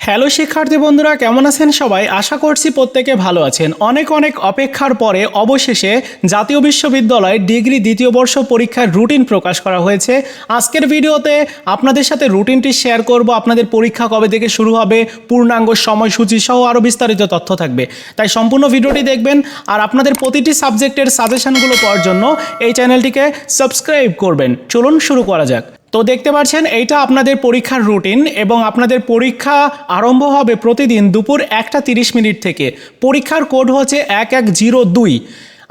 Hello শিক্ষার্থী বন্ধুরা, কেমন আছেন সবাই? আশা করছি প্রত্যেকে ভালো আছেন। অনেক অনেক অপেক্ষার পরে অবশেষে জাতীয় বিশ্ববিদ্যালয় ডিগ্রি দ্বিতীয় বর্ষ পরীক্ষার রুটিন প্রকাশ করা হয়েছে। আজকের ভিডিওতে আপনাদের সাথে রুটিনটি শেয়ার করব। আপনাদের পরীক্ষা কবে থেকে শুরু হবে, পূর্ণাঙ্গ সময়সূচি সহ আরও বিস্তারিত তথ্য থাকবে। তাই সম্পূর্ণ ভিডিওটি দেখবেন আর আপনাদের প্রতিটি সাবজেক্টের সাজেশনগুলো পাওয়ার জন্য এই চ্যানেলটিকে সাবস্ক্রাইব করবেন। চলুন শুরু করা যাক। তো দেখতে পাচ্ছেন, এইটা আপনাদের পরীক্ষার রুটিন এবং আপনাদের পরীক্ষা আরম্ভ হবে প্রতিদিন দুপুর একটা তিরিশ মিনিট থেকে। পরীক্ষার কোড হচ্ছে এক এক জিরো দুই।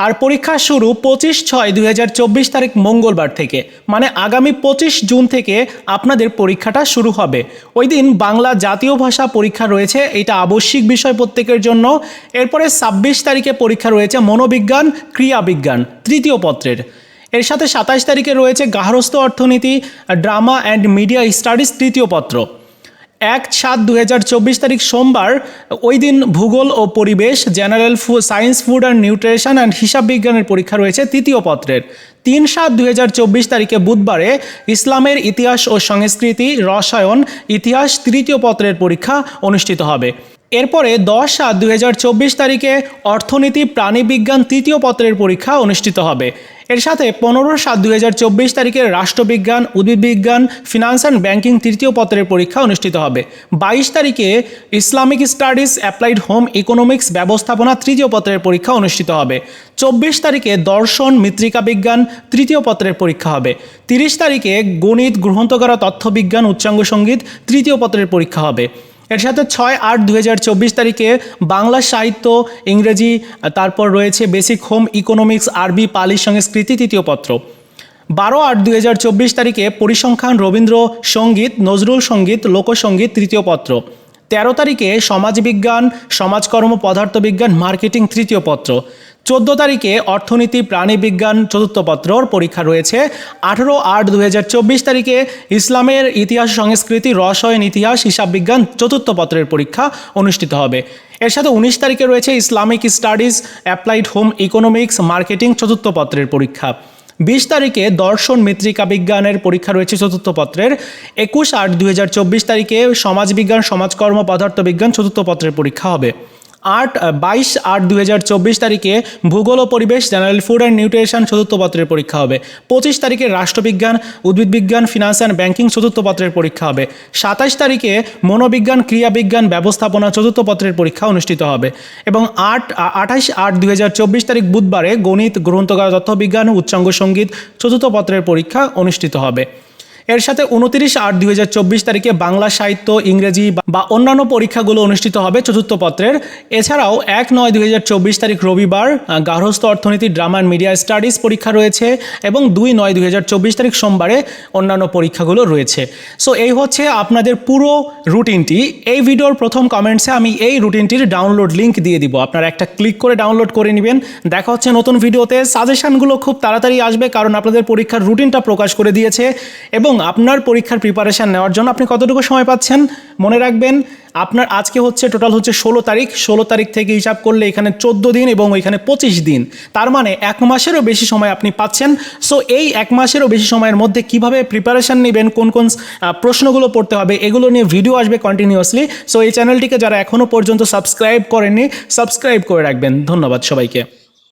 আর পরীক্ষা শুরু পঁচিশ ছয় দুই হাজার চব্বিশ তারিখ মঙ্গলবার থেকে। মানে আগামী পঁচিশ জুন থেকে আপনাদের পরীক্ষাটা শুরু হবে। ওই দিন বাংলা জাতীয় ভাষা পরীক্ষা রয়েছে এটা আবশ্যিক বিষয় প্রত্যেকের জন্য। এরপরে ছাব্বিশ তারিখে পরীক্ষা রয়েছে মনোবিজ্ঞান, ক্রিয়াবিজ্ঞান, তৃতীয় পত্রের। এর সাথে সাতাশ তারিখে রয়েছে গার্হস্থ্য অর্থনীতি, ড্রামা অ্যান্ড মিডিয়া স্টাডিজ তৃতীয় পত্র। এক সাত দু তারিখ সোমবার, ওই দিন ভূগোল ও পরিবেশ, জেনারেল ফু, science, food and nutrition and হিসাব বিজ্ঞানের পরীক্ষা রয়েছে তৃতীয় পত্রের। তিন সাত দু তারিখে বুধবারে ইসলামের ইতিহাস ও সংস্কৃতি, রসায়ন, ইতিহাস তৃতীয় পত্রের পরীক্ষা অনুষ্ঠিত হবে। এরপরে দশ সাত দু তারিখে অর্থনীতি, প্রাণীবিজ্ঞান তৃতীয় পত্রের পরীক্ষা অনুষ্ঠিত হবে। এর সাথে পনেরো সাত দু তারিখে রাষ্ট্রবিজ্ঞান, উদ্ভিদবিজ্ঞান ফিনান্স অ্যান্ড ব্যাংকিং তৃতীয় পত্রের পরীক্ষা অনুষ্ঠিত হবে। বাইশ তারিখে Islamic studies applied home economics ব্যবস্থাপনা তৃতীয় পত্রের পরীক্ষা অনুষ্ঠিত হবে। চব্বিশ তারিখে দর্শন, মৃত্তিকা বিজ্ঞান তৃতীয় পত্রের পরীক্ষা হবে। তিরিশ তারিখে গণিত গ্রহণতকরা তথ্যবিজ্ঞান, উচ্চাঙ্গ সংগীত তৃতীয় পত্রের পরীক্ষা হবে। এর সাথে ছয় আট দু তারিখে বাংলা সাহিত্য, ইংরেজি, তারপর রয়েছে বেসিক হোম ইকোনমিক্স আরবি পালি সংস্কৃতি তৃতীয় পত্র। বারো আট দুই তারিখে পরিসংখ্যান রবীন্দ্র সংগীত, নজরুল সংগীত, লোকসঙ্গীত তৃতীয় পত্র। তেরো তারিখে সমাজবিজ্ঞান, সমাজকর্ম পদার্থবিজ্ঞান, মার্কেটিং তৃতীয় পত্র। চোদ্দ তারিখে অর্থনীতি প্রাণীবিজ্ঞান চতুর্থ পত্রর পরীক্ষা রয়েছে। আঠেরো আট দু চব্বিশ তারিখে ইসলামের ইতিহাস, সংস্কৃতি, রসায়ন, ইতিহাস, হিসাব বিজ্ঞান চতুর্থ পত্রের পরীক্ষা অনুষ্ঠিত হবে। এর সাথে উনিশ তারিখে রয়েছে Islamic studies, applied home economics, marketing চতুর্থ পত্রের পরীক্ষা। বিশ তারিখে দর্শন মৃত্তিকা বিজ্ঞানের পরীক্ষা রয়েছে চতুর্থ পত্রের। একুশ আট দুই তারিখে সমাজবিজ্ঞান সমাজকর্ম পদার্থবিজ্ঞান চতুর্থ পত্রের পরীক্ষা হবে। আট বাইশ আট দুই তারিখে ভূগোল ও পরিবেশ, জেনারেল ফুড অ্যান্ড নিউট্রিশন চতুর্থ পত্রের পরীক্ষা হবে। পঁচিশ তারিখে রাষ্ট্রবিজ্ঞান উদ্ভিদবিজ্ঞান ফিনান্স অ্যান্ড ব্যাংকিং চতুর্থ পত্রের পরীক্ষা হবে। সাতাশ তারিখে মনোবিজ্ঞান, ক্রিয়াবিজ্ঞান ব্যবস্থাপনা চতুর্থ পত্রের পরীক্ষা অনুষ্ঠিত হবে। এবং আট আঠাশ আট দুই তারিখ বুধবারে গণিত গ্রন্থকার তথ্যবিজ্ঞান, উচ্চাঙ্গ সংগীত চতুর্থ পত্রের পরীক্ষা অনুষ্ঠিত হবে। এর সাথে উনত্রিশ আট দুই তারিখে বাংলা সাহিত্য ইংরেজি বা অন্যান্য পরীক্ষাগুলো অনুষ্ঠিত হবে চতুর্থ পত্রের। এছাড়াও এক নয় দুই তারিখ রবিবার আহ, গার্হস্থ্য অর্থনীতি ড্রামা অ্যান্ড মিডিয়া স্টাডিজ পরীক্ষা রয়েছে এবং দুই নয় দুই তারিখ সোমবারে অন্যান্য পরীক্ষাগুলো রয়েছে। সো এই হচ্ছে আপনাদের পুরো রুটিনটি। এই ভিডিওর প্রথম কমেন্টসে আমি এই রুটিনটির ডাউনলোড লিঙ্ক দিয়ে দিব। আপনারা একটা ক্লিক করে ডাউনলোড করে নেবেন। দেখা হচ্ছে নতুন ভিডিওতে। সাজেশনগুলো খুব তাড়াতাড়ি আসবে কারণ আপনাদের পরীক্ষার রুটিনটা প্রকাশ করে দিয়েছে এবং আপনার পরীক্ষার প্রিপারেশান নেওয়ার জন্য আপনি কতটুকু সময় পাচ্ছেন? মনে রাখবেন, আপনার আজকে হচ্ছে টোটাল হচ্ছে ষোলো তারিখ। ষোলো তারিখ থেকে হিসাব করলে এখানে চোদ্দ দিন এবং ওইখানে পঁচিশ দিন। তার মানে এক মাসেরও বেশি সময় আপনি পাচ্ছেন। সো এই এক মাসেরও বেশি সময়ের মধ্যে কীভাবে প্রিপারেশান নেবেন, কোন কোন প্রশ্নগুলো পড়তে হবে, এগুলো নিয়ে ভিডিও আসবে কন্টিনিউয়াসলি সো এই চ্যানেলটিকে যারা এখনও পর্যন্ত সাবস্ক্রাইব করেননি সাবস্ক্রাইব করে রাখবেন। ধন্যবাদ সবাইকে।